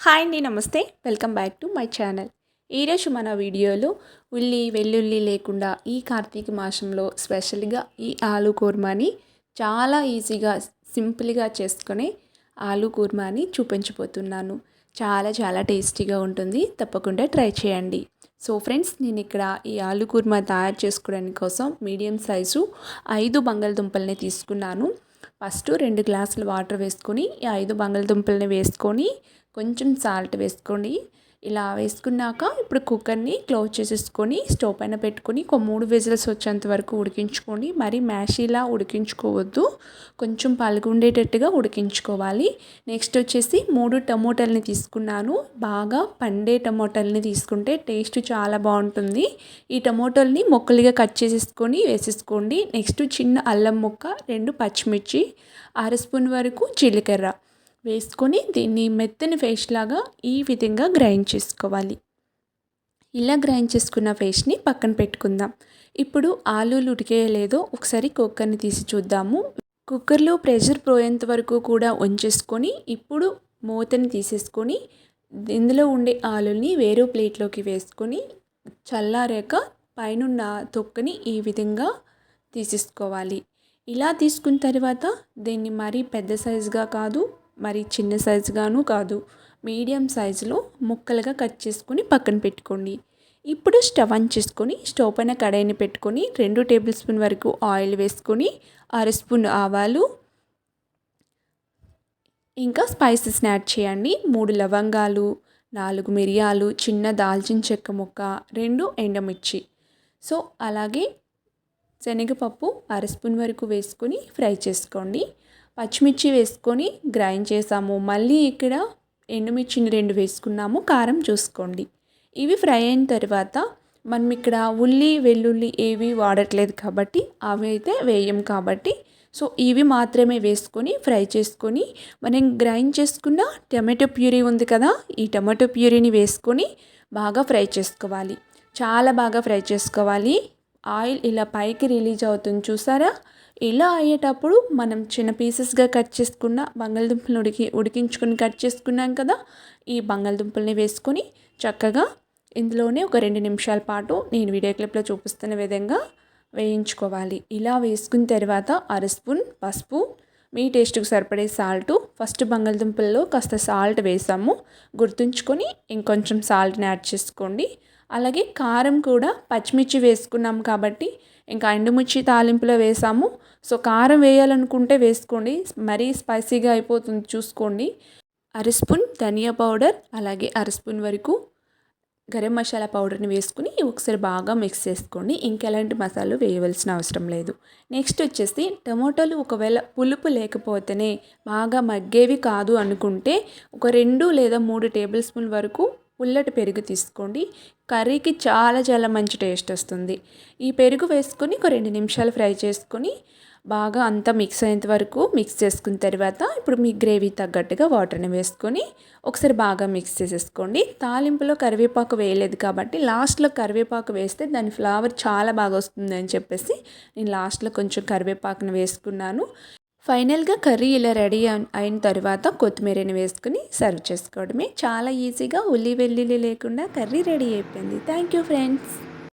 Hi అండి నమస్తే. Welcome back to my channel. ఈరోజు మన వీడియోలో ఉల్లి వెల్లుల్లి లేకుండా ఈ కార్తీక మాసంలో స్పెషల్గా ఈ ఆలు కూర్మాని చాలా ఈజీగా సింపుల్గా చేసుకునే ఆలు కూర్మాని చూపించబోతున్నాను. చాలా చాలా టేస్టీగా ఉంటుంది. తప్పకుండా ట్రై చేయండి. సో ఫ్రెండ్స్ నేను ఇక్కడ ఈ ఆలు కూర్మా తయారు చేసుకోవడానికి కోసం మీడియం సైజు ఐదు బంగాళదుంపల్ని తీసుకున్నాను. ఫస్ట్ రెండు గ్లాసులు వాటర్ వేసుకొని ఈ ఐదు బంగాళదుంపల్ని వేసుకొని కొంచెం సాల్ట్ వేసుకోండి. ఇలా వేసుకున్నాక ఇప్పుడు కుక్కర్ని క్లోజ్ చేసేసుకొని స్టవ్ పైన పెట్టుకొని ఒక మూడు విజిల్స్ వచ్చేంత వరకు ఉడికించుకోండి. మరి మ్యాషీలా ఉడికించుకోవద్దు. కొంచెం పలుగుండేటట్టుగా ఉడికించుకోవాలి. నెక్స్ట్ వచ్చేసి మూడు టమోటాలని తీసుకున్నాను. బాగా పండే టమోటాలని తీసుకుంటే టేస్ట్ చాలా బాగుంటుంది. ఈ టమోటాలని మొక్కలుగా కట్ చేసేసుకొని వేసేసుకోండి. నెక్స్ట్ చిన్న అల్లం ముక్క రెండు పచ్చిమిర్చి అర స్పూన్ వరకు జీలకర్ర. వేసుకొని దీన్ని మెత్తని పేస్ట్ లాగా ఈ విధంగా గ్రైండ్ చేసుకోవాలి. ఇలా గ్రైండ్ చేసుకున్న పేస్ట్ని పక్కన పెట్టుకుందాం. ఇప్పుడు ఆలూలు ఉడికేయలేదో ఒకసారి కుక్కర్ని తీసి చూద్దాము. కుక్కర్లో ప్రెషర్ పోయేంత వరకు కూడా ఉంచేసుకొని ఇప్పుడు మూతని తీసేసుకొని ఇందులో ఉండే ఆలుల్ని వేరే ప్లేట్లోకి వేసుకొని చల్లారాక పైనున్న తొక్కని ఈ విధంగా తీసేసుకోవాలి. ఇలా తీసుకున్న తర్వాత దీన్ని మరీ పెద్ద సైజుగా కాదు మరి చిన్న సైజుగాను కాదు మీడియం సైజులో ముక్కలుగా కట్ చేసుకొని పక్కన పెట్టుకోండి. ఇప్పుడు స్టవ్ ఆన్ చేసుకొని స్టవ్ పైన కడాయిని పెట్టుకొని రెండు టేబుల్ స్పూన్ వరకు ఆయిల్ వేసుకొని అర స్పూన్ ఆవాలు ఇంకా స్పైసెస్ యాడ్ చేయండి. మూడు లవంగాలు నాలుగు మిరియాలు చిన్న దాల్చిన చెక్క ముక్క రెండు ఎండమిర్చి. సో అలాగే శనగపప్పు అర స్పూన్ వరకు వేసుకొని ఫ్రై చేసుకోండి. పచ్చిమిర్చి వేసుకొని గ్రైండ్ చేసాము. మళ్ళీ ఇక్కడ ఎండుమిర్చిని రెండు వేసుకున్నాము. కారం చూసుకోండి. ఇవి ఫ్రై అయిన తర్వాత మనం ఇక్కడ ఉల్లి వెల్లుల్లి ఏవి వాడట్లేదు కాబట్టి అవి అయితే వేయం కాబట్టి. సో ఇవి మాత్రమే వేసుకొని ఫ్రై చేసుకొని మనం గ్రైండ్ చేసుకున్న టమాటో ప్యూరీ ఉంది కదా ఈ టమాటో ప్యూరీని వేసుకొని బాగా ఫ్రై చేసుకోవాలి. చాలా బాగా ఫ్రై చేసుకోవాలి. ఆయిల్ ఇలా పైకి రిలీజ్ అవుతుంది. చూసారా? ఇలా అయ్యేటప్పుడు మనం చిన్న పీసెస్గా కట్ చేసుకున్న బంగాళదుంపలు ఉడికి ఉడికించుకొని కట్ చేసుకున్నాం కదా ఈ బంగాళదుంపల్ని వేసుకొని చక్కగా ఇందులోనే ఒక రెండు నిమిషాల పాటు నేను వీడియో క్లిప్లో చూపిస్తున్న విధంగా వేయించుకోవాలి. ఇలా వేసుకున్న తర్వాత అర స్పూన్ పసుపు మీ టేస్ట్కి సరిపడే సాల్ట్ ఫస్ట్ బంగాళదుంపల్లో కాస్త సాల్ట్ వేసాము. గుర్తుంచుకొని ఇంకొంచెం సాల్ట్ని యాడ్ చేసుకోండి. అలాగే కారం కూడా పచ్చిమిర్చి వేసుకున్నాం కాబట్టి ఇంకా ఎండుమిర్చి తాలింపులో వేసాము. సో కారం వేయాలనుకుంటే వేసుకోండి. మరీ స్పైసీగా అయిపోతుంది చూసుకోండి. అర స్పూన్ ధనియా పౌడర్ అలాగే అర స్పూన్ వరకు గరం మసాలా పౌడర్ని వేసుకుని ఒకసారి బాగా మిక్స్ చేసుకోండి. ఇంకెలాంటి మసాలాలు వేయవలసిన అవసరం లేదు. నెక్స్ట్ వచ్చేసి టమోటాలు ఒకవేళ పులుపు లేకపోతేనే బాగా మగ్గేవి కాదు అనుకుంటే ఒక రెండు లేదా మూడు టేబుల్ స్పూన్ వరకు పుల్లటి పెరుగు తీసుకోండి. కర్రీకి చాలా చాలా మంచి టేస్ట్ వస్తుంది. ఈ పెరుగు వేసుకొని ఒక రెండు నిమిషాలు ఫ్రై చేసుకొని బాగా అంతా మిక్స్ అయ్యేంత వరకు మిక్స్ చేసుకున్న తర్వాత ఇప్పుడు మీ గ్రేవీ తగ్గట్టుగా వాటర్ని వేసుకొని ఒకసారి బాగా మిక్స్ చేసేసుకోండి. తాలింపులో కరివేపాకు వేయలేదు కాబట్టి లాస్ట్లో కరివేపాకు వేస్తే దాని ఫ్లేవర్ చాలా బాగా వస్తుంది అని చెప్పేసి నేను లాస్ట్లో కొంచెం కరివేపాకును వేసుకున్నాను. ఫైనల్గా కర్రీ ఇలా రెడీ అయిన తర్వాత కొత్తిమీరని వేసుకుని సర్వ్ చేసుకోవడమే. చాలా ఈజీగా ఉల్లి వెల్లుల్లి లేకుండా కర్రీ రెడీ అయిపోయింది. Thank you friends.